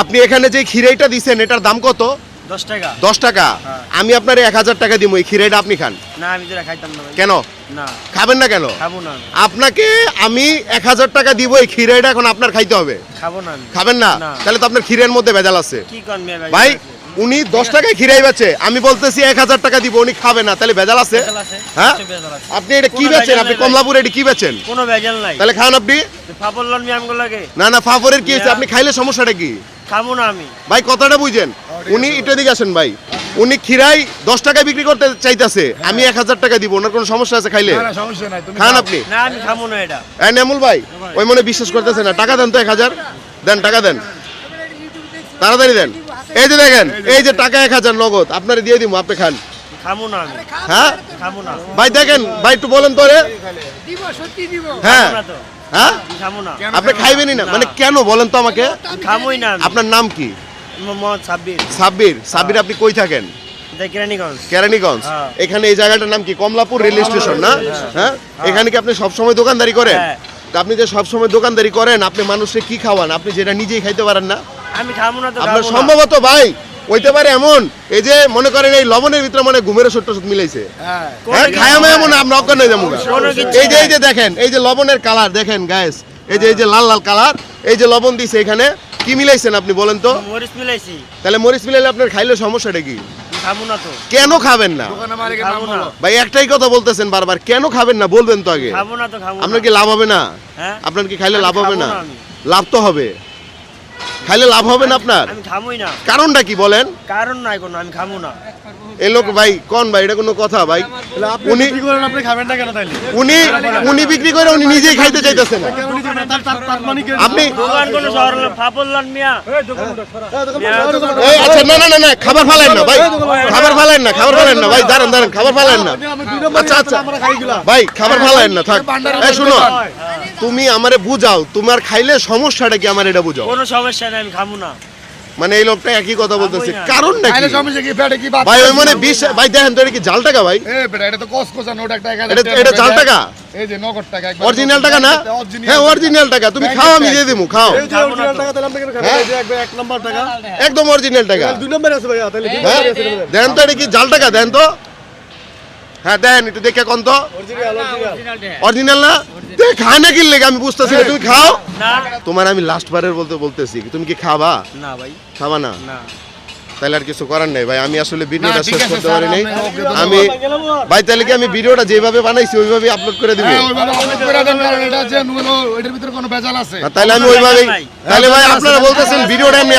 আপনি এখানে যে খিরাইটা দিছেন এটার দাম কত? দশ টাকা। দশ টাকা? হ্যাঁ। আমি আপনার এক হাজার টাকা দিব এই খিরাইটা আপনি খান। না আমি তো খাইতাম না কেন? না। খাবেন না কেন? খাব না আপনাকে আমি এক হাজার টাকা দিব এই খিরাইটা এখন আপনার খাইতে হবে। খাব না খাবেন না। তাহলে তো আপনার ক্ষীরের মধ্যে ভেজাল আছে। ভাই? উনি দশ টাকায় খিরাই বেচে আমি বলতেছি এক হাজার টাকা দিব উনি খাবে না তাহলে ভেজাল আছে। হ্যাঁ। আপনি এটা কি বেচেন? আপনি। কমলাপুরে এটা কি বেচেন? কোনো ভেজাল নাই। তাহলে খান আপনি। লাগে না না ফাফরের কি হয়েছে? আপনি খাইলে সমস্যাটা কি? খাব না আমি। ভাই কথাটা বুঝেন। উনি এটা দিকে আসেন ভাই। উনি খিরাই দশ টাকায় বিক্রি করতে চাইতেছে। আমি এক হাজার টাকা দিব ওনার কোনো সমস্যা আছে খাইলে? না, না, সমস্যা নাই তুমি খান আপনি। না আমি খামো না এটা। এই নেমুল ভাই ওই মনে বিশ্বাস করতেছে না। টাকা দেন তো এক হাজার। দেন টাকা দেন। তাড়াতাড়ি দেন। এই যে দেখেন এই যে টাকা এক হাজার নগদ আপনার দিয়ে দিব আপনি খান। খাব না আমি। হ্যাঁ? খাব না। ভাই দেখেন ভাই একটু বলেন তো রে হ্যাঁ। হ্যাঁ? না। আপনি? খাইবেনই না। মানে কেন বলেন তো আমাকে? আমি খাবোই না আপনার নাম কি? মোহাম্মদ সাব্বির। সাব্বির। সাব্বির আপনি কই থাকেন? কেরানীগঞ্জ। হ্যাঁ। এখানে এই জায়গাটার নাম কি? কমলাপুর রেল স্টেশন না? হ্যাঁ। এখানে কি আপনি সবসময় দোকানদারি করেন? হ্যাঁ। তা আপনি যে সবসময় দোকানদারি করেন আপনি মানুষকে কি খাওয়ান? আপনি যেটা নিজেই খাইতে পারেন না? আমি খাব না তো আপনার সম্ভবত ভাই হইতে পারে এমন এই যে মনে করেন এই লবণের ভিতরে মানে ঘুমের সত্য সত্য মিলাইছে। হ্যাঁ হ্যাঁ খায়া মায়া মনে হয় আমরা অজ্ঞান হয়ে যাব এই যে এই যে দেখেন এই যে লবণের কালার দেখেন গ্যাস এই যে এই যে লাল লাল কালার এই যে লবণ দিছে এখানে কি মিলাইছেন আপনি বলেন তো? মরিচ মিলাইছি। তাহলে মরিচ মিলাইলে আপনার খাইলে সমস্যাটা কি? কেন খাবেন না। ভাই একটাই কথা বলতেছেন বারবার কেন খাবেন না বলবেন তো আগে? আপনার কি লাভ হবে না? হ্যাঁ। আপনার কি খাইলে লাভ হবে না? লাভ তো হবে। খাইলে লাভ হবে না আপনার? আমি খাবোই না। কারণটা কি বলেন? কারণ নাই কোনো আমি খাব না। এই লোক ভাই কোন ভাই? এটা কোনো কথা ভাই। উনি কি করেন আপনি খাবেন না কেন তাইলে? উনি উনি বিক্রি করে উনি নিজেই খাইতে চাইতেছেন। না। তার তার তার মানে কি আপনি দোকান কোনো শহর হলো? ফাপল লন মিয়া। মিয়া, এই আচ্ছা না না না না খাবার ফালাইন না ভাই। খাবার ফালাইন না খাবার ফালাইন না ভাই। দাঁড়ান দাঁড়ান খাবার ফালাইন না। আচ্ছা আচ্ছা। ভাই খাবার ফালাইন না থাক। এই শুনো তুমি আমারে বুঝাও তোমার খাইলে সমস্যাটা কি আমার এটা বুঝাও? কোনো সমস্যা নাই আমি খাব না। মানে এই লোকটা একই কথা বলতেছে কারণ না। কারণটা কি? সমস্যা কি পেটে কি বাত ভাই ওই মানে বিশ ভাই দেখেন তো এটা কি জাল টাকা ভাই? এ বেটা এটা তো কস কসা নোট একটা এটা এটা জাল টাকা? এই যে নগদ টাকা একবার অরিজিনাল টাকা না? হ্যাঁ অরিজিনাল টাকা। তুমি খাও আমি দিয়ে দিমু খাও। এই যে খাব তো। টাকা তাহলে আপনি কেন খাবেন? হ্যাঁ? এই যে একবার এক নম্বর টাকা। একদম অরিজিনাল টাকা। দুই নম্বর আছে ভাইয়া তাহলে দুই হ্যাঁ? নম্বর আছে দেন তো এটা কি জাল টাকা? দেন তো। হ্যাঁ দেন একটু দেখে কোন তো। অরিজিনাল অরিজিনাল অরিজিনাল না? খায় না কিনলে আমি বুঝতেছি না তুমি খাও। তোমার আমি লাস্ট বারের বলতে বলতেছি তুমি কি খাবা? না ভাই। খাবা না? না। তাহলে আর কিছু করার নেই ভাই আমি আসলে ভিডিওটা না, শেষ করতে পারি নাই। আমি ভাই তাহলে কি আমি ভিডিওটা যেভাবে বানাইছি ওইভাবে আপলোড করে দিব? হ্যাঁ তাহলে আমি ওইভাবেই নাই। তাহলে ভাই আপনারা বলতেছেন ভিডিওটা আমি